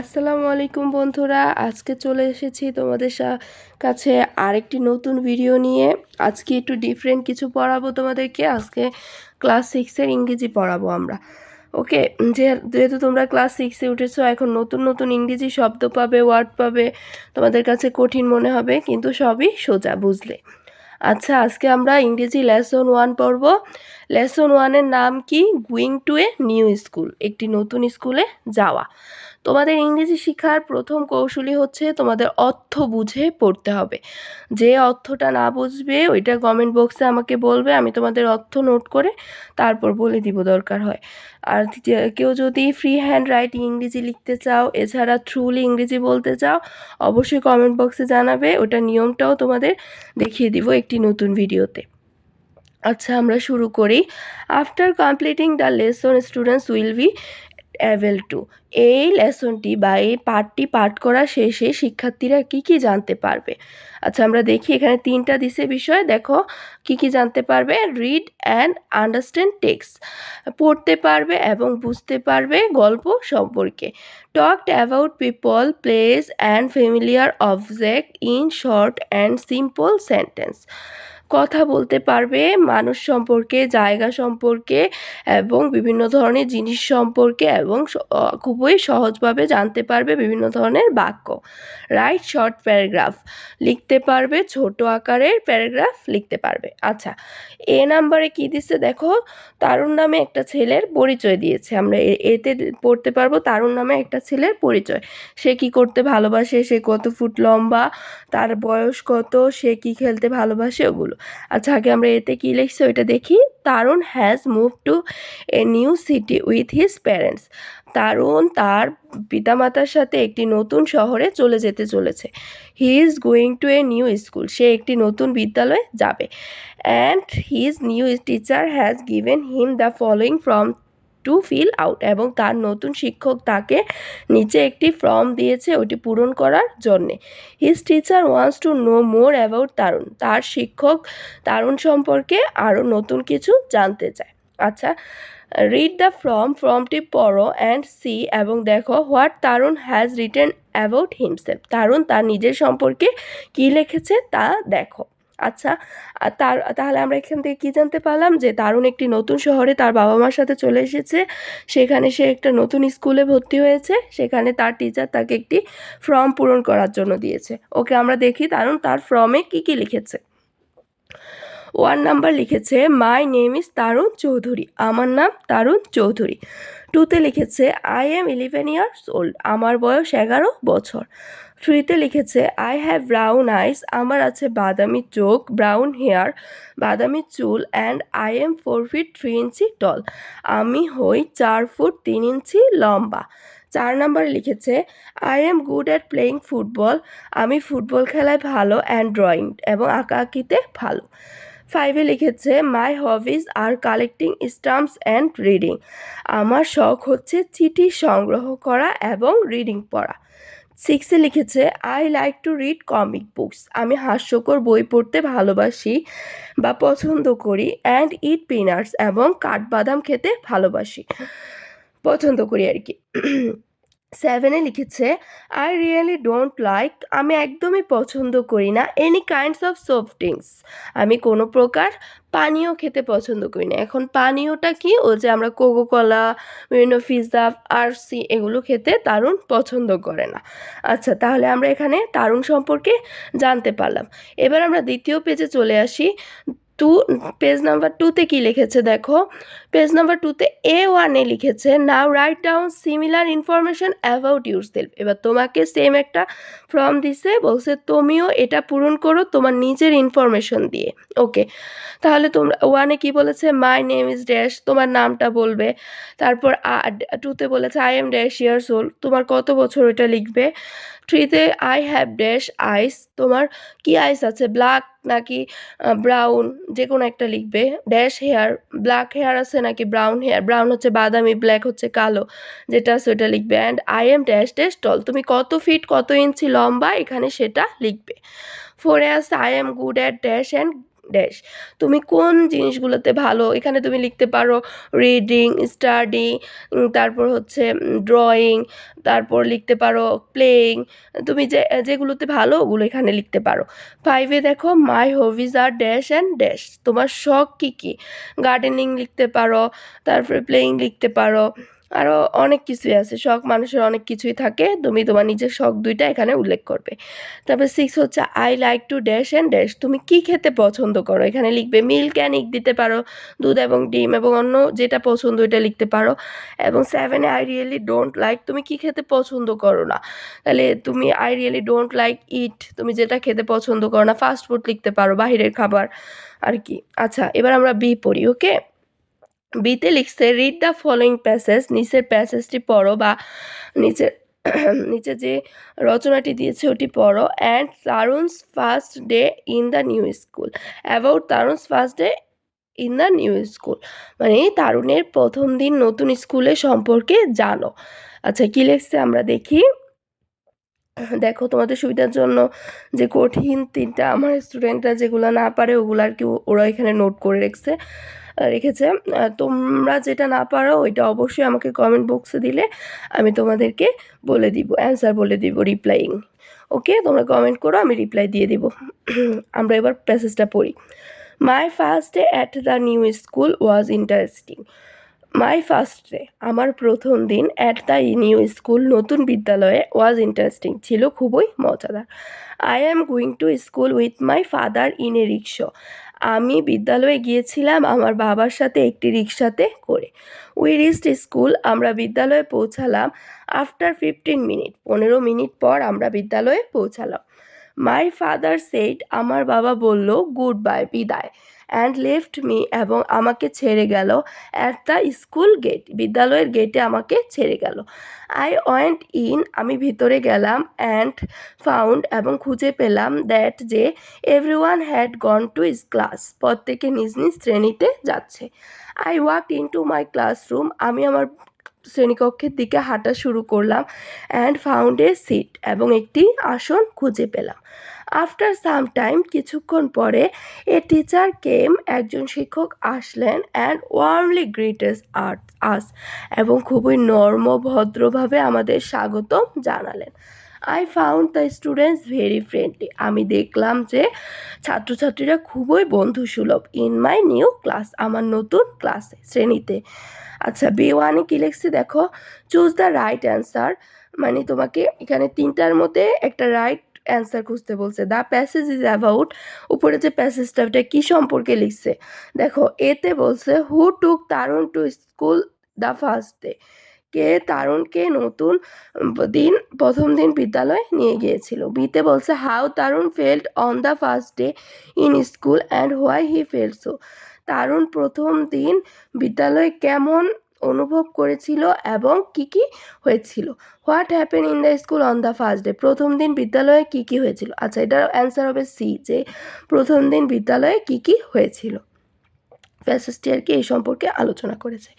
আসসালামু আলাইকুম বন্ধুরা, আজকে চলে এসেছি তোমাদের কাছে আরেকটি নতুন ভিডিও নিয়ে। আজকে একটু ডিফারেন্ট কিছু পড়াবো তোমাদেরকে। আজকে ক্লাস সিক্সের ইংরেজি পড়াবো আমরা। ওকে যেহেতু তোমরা ক্লাস সিক্সে উঠেছো, এখন নতুন নতুন ইংরেজি শব্দ পাবে ওয়ার্ড পাবে, তোমাদের কাছে কঠিন মনে হবে, কিন্তু সবই সোজা, বুঝলে? আচ্ছা আজকে আমরা ইংরেজি লেসন ওয়ান পড়ব। লেসন ওয়ানের নাম কি? Going to a new school একটি নতুন স্কুলে যাওয়া। তোমাদের ইংরেজি শেখার প্রথম কৌশলী হচ্ছে তোমাদের অর্থ বুঝে পড়তে হবে। যে অর্থটা না বুঝবে, ওইটা কমেন্ট বক্সে আমাকে বলবে, আমি তোমাদের অর্থ নোট করে তারপর বলে দিব দরকার হয়। আর কেউ যদি ফ্রি হ্যান্ড রাইটিং ইংরেজি লিখতে চাও, এছাড়া থ্রুলি ইংরেজি বলতে চাও, অবশ্যই কমেন্ট বক্সে জানাবে, ওটা নিয়মটাও তোমাদের দেখিয়ে দিব একটি নতুন ভিডিওতে। আচ্ছা আমরা শুরু করি। After completing the lesson students will be able to. এই লেসনটি বা এই পাঠটি পাঠ করা শেষে শিক্ষার্থীরা কি কি জানতে পারবে? আচ্ছা আমরা দেখি এখানে তিনটা দিছে বিষয়। দেখো, কি কি জানতে পারবে? রিড অ্যান্ড আন্ডারস্ট্যান্ড টেক্সট পড়তে পারবে এবং বুঝতে পারবে গল্প সম্পর্কে। Talked about people place and familiar object in short and simple sentence কথা বলতে পারবে মানুষ সম্পর্কে, জায়গা সম্পর্কে এবং বিভিন্ন ধরনের জিনিস সম্পর্কে এবং খুবই সহজভাবে জানতে পারবে বিভিন্ন ধরনের বাক্য। রাইট শর্ট প্যারাগ্রাফ লিখতে পারবে, ছোট আকারের প্যারাগ্রাফ লিখতে পারবে। আচ্ছা এ নাম্বারে কি দিচ্ছে দেখো? তারুণ নামে একটা ছেলের পরিচয় দিয়েছে। আমরা এতে পড়তে পারব তারুণ নামে একটা ছেলের পরিচয়। সে কি করতে ভালোবাসে? সে কত ফুট লম্বা? তার বয়স কত? সে কি খেলতে ভালোবাসে? ওগুলো। আচ্ছা আগে আমরা এতে কি লিখছি? ওইটা দেখি। Tarun has move to a new city with his parents Tarun তার পিতামাতার সাথে একটি নতুন শহরে চলে যেতে চলেছে। He is going to a new school সে একটি নতুন বিদ্যালয়ে যাবে। And his new teacher has given him the following from to fill out এবং তার নতুন শিক্ষক তাকে নিচে একটি ফর্ম দিয়েছে ওটি পূরণ করার জন্যে। His teacher wants to know more about Tarun তার শিক্ষক তারুণ সম্পর্কে আরও নতুন কিছু জানতে চায়। আচ্ছা রিড দ্য ফর্ম ফর্মটি পড়ো অ্যান্ড সি এবং দেখো what Tarun has written about himself Tarun তার নিজের সম্পর্কে কী লিখেছে তা দেখো। আচ্ছা তার, তাহলে আমরা এখান থেকে কী জানতে পারলাম? যে দারুণ একটি নতুন শহরে তার বাবা মার সাথে চলে এসেছে। সেখানে সে একটা নতুন স্কুলে ভর্তি হয়েছে। সেখানে তার টিচার তাকে একটি ফর্ম পূরণ করার জন্য দিয়েছে। ওকে আমরা দেখি, দারুণ, তার ফর্মে কী কী লিখেছে? ওয়ান নাম্বার লিখেছে my name is Tarun Chowdhury আমার নাম তারুণ চৌধুরী টুতে লিখেছে I am eleven years old আমার বয়স এগারো বছর। থ্রিতে লিখেছে আই হ্যাভ ব্রাউন আইস আমার আছে বাদামি চোখ ব্রাউন হেয়ার বাদামি চুল and I am four feet three inch tall আমি হই চার ফুট তিন ইঞ্চি লম্বা। চার নম্বরে লিখেছে I am good at playing football আমি ফুটবল খেলায় ভালো অ্যান্ড ড্রয়িং এবং আঁকা আঁকিতে ভালো। ফাইভে লিখেছে my hobbies are collecting stamps and reading আমার শখ হচ্ছে চিঠি সংগ্রহ করা এবং রিডিং পড়া। সিক্সে লিখেছে I like to read comic books আমি হাস্যকর বই পড়তে ভালোবাসি বা পছন্দ করি অ্যান্ড ইট পিনাটস এবং কাঠবাদাম খেতে ভালোবাসি। পছন্দ করি আর কি। সেভেনে লিখেছে আই রিয়েলি ডোন্ট লাইক আমি একদমই পছন্দ করি না any kinds of soft drinks আমি কোনো প্রকার পানীয় খেতে পছন্দ করি না। এখন পানীয়টা কি? ও যে আমরা কোকো কলা বিভিন্ন পিৎজা আর সি এগুলো খেতে তারুণ পছন্দ করে না। আচ্ছা তাহলে আমরা এখানে তারুণ সম্পর্কে জানতে পারলাম। এবার আমরা দ্বিতীয় পেজে চলে আসি। টু পেজ নাম্বার টুতে কী লিখেছে দেখো পেজ নাম্বার টুতে এ ওয়ানে লিখেছে now write down similar information about yourself এবার তোমাকে সেম একটা ফর্ম দিছে, বলছে, তুমিও এটা পূরণ করো তোমার নিজের ইনফরমেশন দিয়ে। ওকে তাহলে তোমরা ওয়ানে কি বলেছে মাই নেম ইজ ড্যাশ তোমার নামটা বলবে। তারপর টুতে বলেছে I am dash years old তোমার কত বছর এটা লিখবে? থ্রিতে আই হ্যাভ ড্যাশ আইস তোমার কি আইস আছে? ব্ল্যাক নাকি ব্রাউন যে কোনো একটা লিখবে। ড্যাশ হেয়ার ব্ল্যাক হেয়ার আছে নাকি ব্রাউন হেয়ার ব্রাউন হচ্ছে বাদামি ব্ল্যাক হচ্ছে কালো। যেটা আছে লিখবে and I am dash dash tall তুমি কত ফিট কত ইঞ্চি লম্বা এখানে সেটা লিখবে। ফোরে আছে I am good at dash and dash তুমি কোন জিনিসগুলোতে ভালো? এখানে তুমি লিখতে পারো রিডিং স্টাডি তারপর হচ্ছে ড্রয়িং তারপর লিখতে পারো প্লেয়িং তুমি যে যেগুলোতে ভালো ওগুলো এখানে লিখতে পারো। ফাইভে দেখো my hobbies are dash and dash তোমার শখ কী কী? গার্ডেনিং লিখতে পারো, তারপরে প্লেয়িং লিখতে পারো। আরও অনেক কিছুই আছে। শখ মানুষের অনেক কিছুই থাকে। তুমি তোমার নিজের শখ দুইটা এখানে উল্লেখ করবে। তারপর সিক্স হচ্ছে I like to dash and dash তুমি কী খেতে পছন্দ করো? এখানে লিখবে মিল্ক অ্যান্ড ইক দিতে পারো, দুধ এবং ডিম এবং অন্য যেটা পছন্দ ওইটা লিখতে পারো। এবং সেভেনে আই রিয়েলি ডোন্ট লাইক তুমি কী খেতে পছন্দ করো না? তাহলে তুমি I really don't like it তুমি যেটা খেতে পছন্দ করো না ফাস্ট ফুড লিখতে পারো, বাহিরের খাবার আর কি। আচ্ছা এবার আমরা বি পড়ি ওকে বিতে লিখছে রিড দ্য ফলোয়িং প্যাসেজ নিচের প্যাসেজটি পড়ো বা নিচের নিচে যে রচনাটি দিয়েছে ওটি পড়ো। And Tarun's first day in the new school about Tarun's first day in the new school মানে তারুণের প্রথম দিন নতুন স্কুলে সম্পর্কে জানো। আচ্ছা কী লিখছে আমরা দেখি। দেখো, তোমাদের সুবিধার জন্য যে কঠিন তিনটা আমার স্টুডেন্টরা যেগুলো না পারে, ওগুলো আর কি ওরা এখানে নোট করে রেখেছে। রেখেছে। তোমরা যেটা না পারো, ওইটা অবশ্যই আমাকে কমেন্ট বক্সে দিলে আমি তোমাদেরকে বলে দিব অ্যান্সার বলে দিব রিপ্লাইং ওকে তোমরা কমেন্ট করো, আমি রিপ্লাই দিয়ে দিব। আমরা এবার প্যাসেজটা পড়ি। My first day at the new school was interesting my first day আমার প্রথম দিন অ্যাট দ্য নিউ স্কুল নতুন বিদ্যালয়ে ওয়াজ ইন্টারেস্টিং ছিল খুবই মজাদার। I am going to school with my father in a rickshaw আমি বিদ্যালয়ে গিয়েছিলাম আমার বাবার সাথে একটি রিক্সাতে করে। উই রিস্ট স্কুল আমরা বিদ্যালয়ে পৌঁছালাম আফটার ফিফটিন মিনিট পনেরো মিনিট পর আমরা বিদ্যালয়ে পৌঁছালাম। মাই ফাদার সেট আমার বাবা বলল গুড বাই বিদায়। অ্যান্ড লেফট মি এবং আমাকে ছেড়ে গেল। অ্যাট দ্য স্কুল গেট বিদ্যালয়ের গেটে আমাকে ছেড়ে গেল। আই ওয়েন্ট ইন আমি ভিতরে গেলাম অ্যান্ড ফাউন্ড এবং খুঁজে পেলাম দ্যাট যে everyone had gone to his class প্রত্যেকে নিজ নিজ শ্রেণীতে যাচ্ছে। I walk into my classroom আমি আমার শ্রেণীকক্ষের দিকে হাঁটা শুরু করলাম অ্যান্ড ফাউন্ড এ সিট এবং একটি আসন খুঁজে পেলাম। আফটার সাম টাইম কিছুক্ষণ পরে এ টিচার কেম একজন শিক্ষক আসলেন and warmly greets at us এবং খুবই নর্ম ভদ্রভাবে আমাদের স্বাগতম জানালেন। I found the students very friendly আমি দেখলাম যে ছাত্রছাত্রীরা খুবই বন্ধুসুলভ। ইন মাই নিউ ক্লাস আমার নতুন ক্লাসে শ্রেণীতে আচ্ছা বি ওয়ানে কী লিখছি দেখো চুজ দ্য রাইট অ্যান্সার মানে তোমাকে এখানে তিনটার মধ্যে একটা রাইট অ্যান্সার খুঁজতে বলছে। দ্য প্যাসেজ ইজ অ্যাবাউট উপরে যে প্যাসেজটা ওটা কী সম্পর্কে লিখছে? দেখো এতে বলছে who took Tarun to school the first day কে তারুণকে নতুন দিন, প্রথম দিন বিদ্যালয়ে নিয়ে গিয়েছিল? বিতে বলছে how Tarun felt on the first day in school and why he felt Tarun প্রথম দিন বিদ্যালয়ে কেমন অনুভব করেছিল এবং কি কি হয়েছিল? What happen in the school on the first day প্রথম দিন বিদ্যালয়ে কি কি হয়েছিল? আচ্ছা এটার অ্যান্সার হবে সি যে প্রথম দিন বিদ্যালয়ে কি কি হয়েছিল? প্যাসেজটি আর কি এই সম্পর্কে আলোচনা করেছে।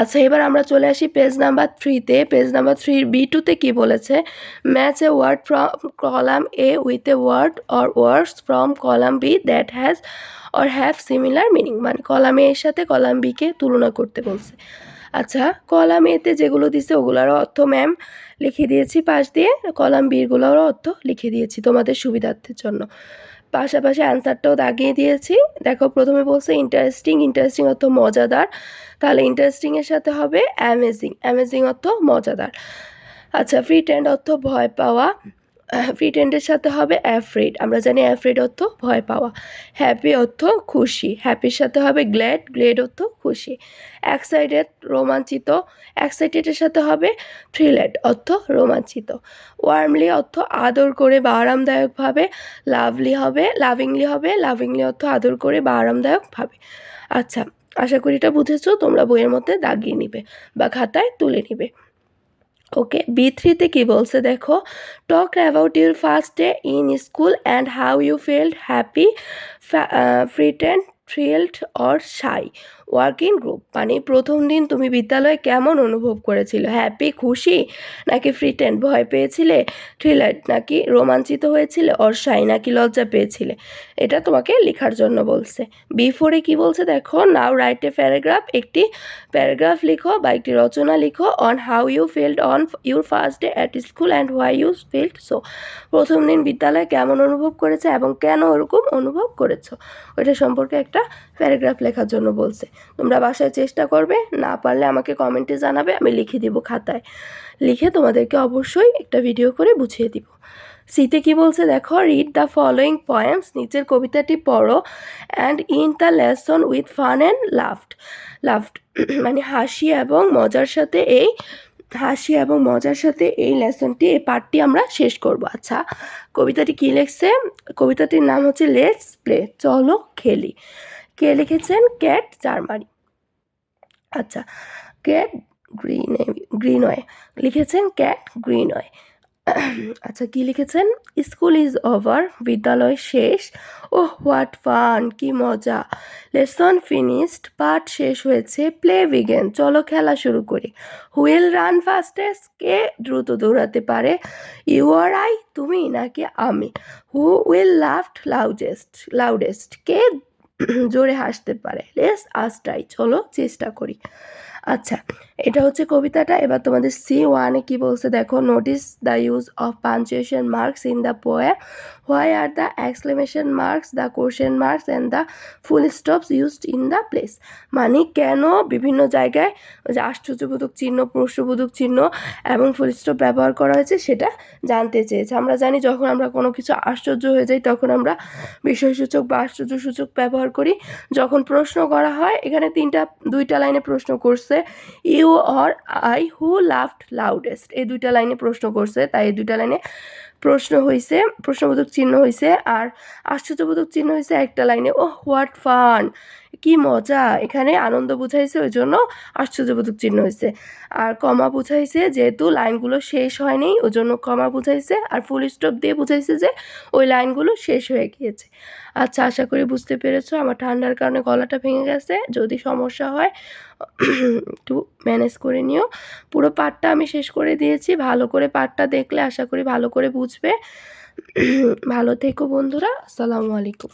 আচ্ছা এবার আমরা চলে আসি পেজ নাম্বার থ্রিতে পেজ নাম্বার থ্রির বি টুতে কী বলেছে? Match a word from column A with a word or words from column B that has or have similar meaning মানে কলাম এর সাথে কলাম বিকে তুলনা করতে বলছে। আচ্ছা কলাম এতে যেগুলো দিছে ওগুলোরও অর্থ ম্যাম লিখে দিয়েছি, পাশ দিয়ে কলাম বিরগুলোরও অর্থ লিখে দিয়েছি তোমাদের সুবিধার্থের জন্য। পাশাপাশি অ্যান্সারটাও দাগিয়ে দিয়েছি। দেখো, প্রথমে বলছে ইন্টারেস্টিং ইন্টারেস্টিং অর্থ মজাদার। তাহলে ইন্টারেস্টিংয়ের সাথে হবে অ্যামেজিং অ্যামেজিং অর্থ মজাদার। আচ্ছা ফ্রি ট্যান্ড অর্থ ভয় পাওয়া। ফ্রিটেন্ডের সাথে হবে অ্যাফ্রিড আমরা জানি অ্যাফ্রিড অর্থ ভয় পাওয়া। হ্যাপি অর্থ খুশি। হ্যাপির সাথে হবে গ্ল্যাড গ্লেড অর্থ খুশি। এক্সাইটেড রোমাঞ্চিত। এক্সাইটেডের সাথে হবে থ্রিলেড অর্থ রোমাঞ্চিত। ওয়ার্মলি অর্থ আদর করে বা আরামদায়কভাবে লাভলি হবে লাভিংলি হবে। লাভিংলি অর্থ আদর করে বা আরামদায়কভাবে আচ্ছা আশা করি এটা বুঝেছ। তোমরা বইয়ের মধ্যে দাগিয়ে নিবে বা খাতায় তুলে নিবে। ওকে বি থ্রিতে কী বলছে? দেখো talk about your first day in school and how you felt happy frightened felt or shy work in group মানে প্রথম দিন তুমি বিদ্যালয়ে কেমন অনুভব করেছিল? হ্যাপি খুশি? নাকি ফ্রিটেন ভয় পেয়েছিলে? থ্রিলার নাকি রোমাঞ্চিত হয়েছিলে? অর শাই নাকি লজ্জা পেয়েছিলে? এটা তোমাকে লেখার জন্য বলছে। বিফোরে কি বলছে দেখো? নাও রাইট এ প্যারাগ্রাফ একটি প্যারাগ্রাফ লিখো বা একটি রচনা লিখো on how you felt on your first day at school and why you felt so প্রথম দিন বিদ্যালয়ে কেমন অনুভব করেছে এবং কেন ওরকম অনুভব করেছ? ওইটা সম্পর্কে একটা প্যারাগ্রাফ লেখার জন্য বলছে। তোমরা বাসায় চেষ্টা করবে, না পারলে আমাকে কমেন্টে জানাবে, আমি লিখে দিব খাতায়। লিখে তোমাদেরকে অবশ্যই একটা ভিডিও করে বুঝিয়ে দিব। সিতে কি বলছে দেখো রিড দ্য ফলোয়িং পয়েমস নিচের কবিতাটি পড়ো and in the lesson with fun and laughed laughed মানে হাসি এবং মজার সাথে এই, হাসি এবং মজার সাথে এই লেসনটি এই পার্টটি আমরা শেষ করব। আচ্ছা কবিতাটি কী লেখছে? কবিতাটির নাম হচ্ছে লেটস প্লে চলো খেলি। কে লিখেছেন? Kate Germany. আচ্ছা ক্যাট গ্রিন গ্রিন গ্রিনওয়ে। লিখেছেন ক্যাট গ্রিন গ্রিনওয়ে। আচ্ছা কি লিখেছেন? স্কুল ইজ ওভার, বিদ্যালয় শেষ। ও হোয়াট ফান, কি মজা। লেসন ফিনিশড, পাঠ শেষ হয়েছে। প্লে বিগেন, চলো খেলা শুরু করি। হুইল রান ফাস্টেস্ট, কে দ্রুত দৌড়াতে পারে? ইউ আর আই, তুমি নাকি আমি? Who will laughed loudest loudest, কে জোরে হাসতে পারে। লেস আস্টাই চলো চেষ্টা করি। আচ্ছা এটা হচ্ছে কবিতাটা। এবার তোমাদের সি ওয়ানে কি বলছে? দেখো notice the use of punctuation marks in the poem why are the exclamation marks the question marks and the full stops used in the place মানে কেন বিভিন্ন জায়গায় যে আশ্চর্যবোধক চিহ্ন, প্রশ্নবোধক চিহ্ন এবং ফুল স্টপ ব্যবহার করা হয়েছে সেটা জানতে চেয়েছে। আমরা জানি যখন আমরা কোনো কিছু আশ্চর্য হয়ে যাই, তখন আমরা বিষয়সূচক বা আশ্চর্যসূচক ব্যবহার করি। যখন প্রশ্ন করা হয়, এখানে তিনটা, দুইটা লাইনে প্রশ্ন করছে। You or I who laughed loudest এই দুইটা লাইনে প্রশ্ন করছে, তাই এই দুইটা লাইনে প্রশ্ন হয়েছে প্রশ্নবোধক চিহ্ন হয়েছে আর আশ্চর্যবোধক চিহ্ন হয়েছে একটা লাইনে। ও হোয়াট ফান কি মজা। এখানে আনন্দ বুঝাইছে ওই জন্য আশ্চর্যবোধক চিহ্ন হয়েছে আর কমা বুঝাইছে যেহেতু লাইনগুলো শেষ হয়নি ওই জন্য কমা বুঝাইছে। আর ফুল স্টপ দিয়ে বুঝাইছে যে ওই লাইনগুলো শেষ হয়ে গিয়েছে। আচ্ছা আশা করি বুঝতে পেরেছ। আমার ঠান্ডার কারণে গলাটা ভেঙে গেছে। যদি সমস্যা হয়, একটু ম্যানেজ করে নিও। পুরো পাঠটা আমি শেষ করে দিয়েছি। ভালো করে পাঠটা দেখলে আশা করি ভালো করে বুঝবে। ভালো থেকো বন্ধুরা। আসসালামু আলাইকুম।